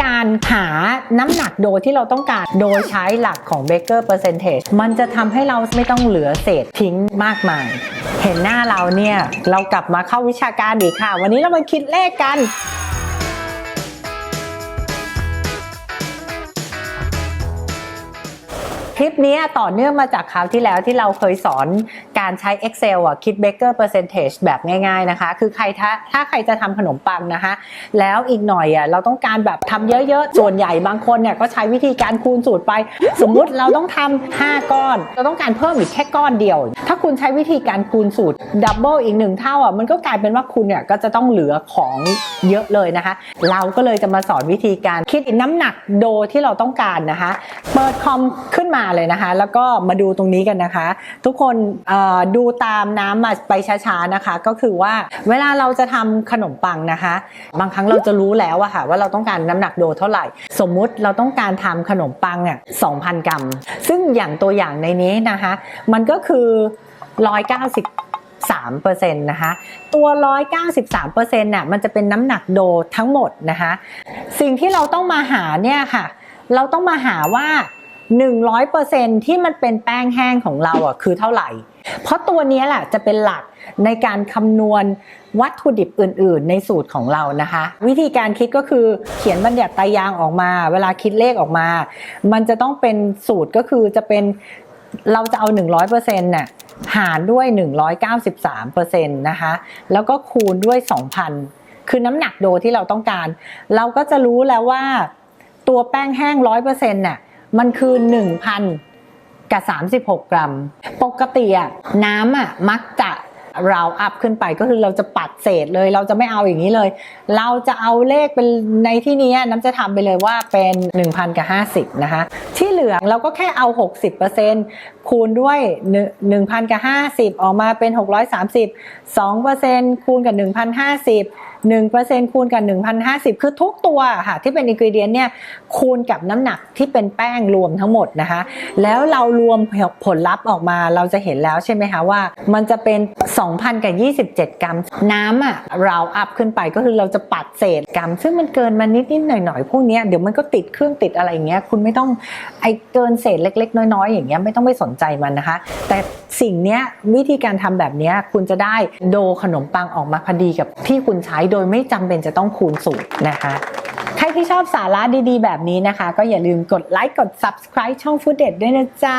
การหาน้ำหนักโดยที่เราต้องการโดยใช้หลักของเบเกอร์เปอร์เซนเทจมันจะทำให้เราไม่ต้องเหลือเศษทิ้งมากมาย เห็นหน้าเราเนี่ย เรากลับมาเข้าวิชาการอีกค่ะ วันนี้เรามาคิดเลขกัน คลิปนี้ต่อเนื่องมาจากคราวที่แล้วที่เราเคยสอนการใช้ Excel อะคิด Baker Percentage แบบง่ายๆนะคะ คือใครถ้าถ้าใครจะทำขนมปังนะคะ แล้วอีกหน่อยอะเราต้องการแบบทำเยอะๆ ส่วนใหญ่บางคนเนี่ยก็ใช้วิธีการคูณสูตรไป สมมุติเราต้องทำ5ก้อน เราต้องการเพิ่มอีกแค่ก้อนเดียว ถ้าคุณใช้วิธีการคูณสูตรดับเบิลอีกหนึ่งเท่าอะมันก็กลายเป็นว่าคุณเนี่ยก็จะต้องเหลือของเยอะเลยนะคะ เราก็เลยจะมาสอนวิธีการคิดน้ำหนักโดที่เราต้องการนะคะ เปิดคอมขึ้น มาเลยนะคะ แล้วก็มาดูตรงนี้กันนะคะ ทุกคนดูตามน้ำมาไปช้าๆนะคะ ก็คือว่าเวลาเราจะทำขนมปังนะคะ บางครั้งเราจะรู้แล้วอะค่ะว่าเราต้องการน้ำหนักโดเท่าไหร่ สมมุติเราต้องการทำขนมปังอะ2,000 กรัม ซึ่งอย่างตัวอย่างในนี้นะคะ มันก็คือ 190 3%นะคะ ตัว 193%น่ะ มันจะเป็นน้ำหนักโดทั้งหมดนะคะ สิ่งที่เราต้องมาหาเนี่ยค่ะ เราต้องมาหาว่า 100%ที่มันเป็นแป้งแห้งของเราอะคือเท่าไหร่ เพราะตัวนี้แหละจะเป็นหลักในการคำนวณวัตถุดิบอื่น ๆ ในสูตรของเรานะคะ วิธีการคิดก็คือเขียนบัญญัติตายางออกมา เวลาคิดเลขออกมา มันจะต้องเป็นสูตรก็คือจะเป็นเราจะเอา 100%น่ะหารด้วย 193%นะคะ แล้วก็คูณด้วย 2,000 คือน้ำหนักโดที่เราต้องการ เราก็จะรู้แล้วว่าตัวแป้งแห้ง 100%น่ะ มันคือ1,000กับ 36 กรัม ปกติอะน้ำอะมักจะเราอัพขึ้นไปก็คือเราจะปัดเศษเลย เราจะไม่เอาอย่างนี้เลย เราจะเอาเลขเป็นในที่นี้น้ำจะทำไปเลยว่าเป็น 1,000 กับ 50 นะคะ ที่เหลือเราก็แค่เอา 60%คูณด้วย 1,000 กับ 50 ออกมาเป็น 630 2%คูณกับ 1,050 1%คูณกับ 1,050 คือทุกตัวค่ะที่เป็นอินกรีเดียนเนี่ยคูณกับน้ำหนักที่เป็นแป้งรวมทั้งหมดนะคะ แล้วเรารวมผลลัพธ์ออกมาเราจะเห็นแล้วใช่ไหมคะว่า มันจะเป็น 2,000 กับ 27 กรัม น้ำอะเราอัพขึ้นไปก็คือเราจะปัดเศษกรัม ซึ่งมันเกินมานิดนิดหน่อยหน่อยๆพวกนี้เดี๋ยวมันก็ติดเครื่องติดอะไรอย่างเงี้ยคุณไม่ต้องไอเกินเศษเล็ก ๆ น้อยๆอย่างเงี้ยไม่ต้องไปสนใจมันนะคะ แต่ สิ่งเนี้ยวิธีการทำแบบเนี้ยคุณจะได้โดขนมปังออกมาพอดีกับที่คุณใช้โดยไม่จำเป็นจะต้องคูณสูตรนะคะใครที่ชอบสาระดีๆ แบบนี้นะคะ ก็อย่าลืมกดไลค์กด subscribe ช่อง Food เด็ดด้วยนะจ๊ะ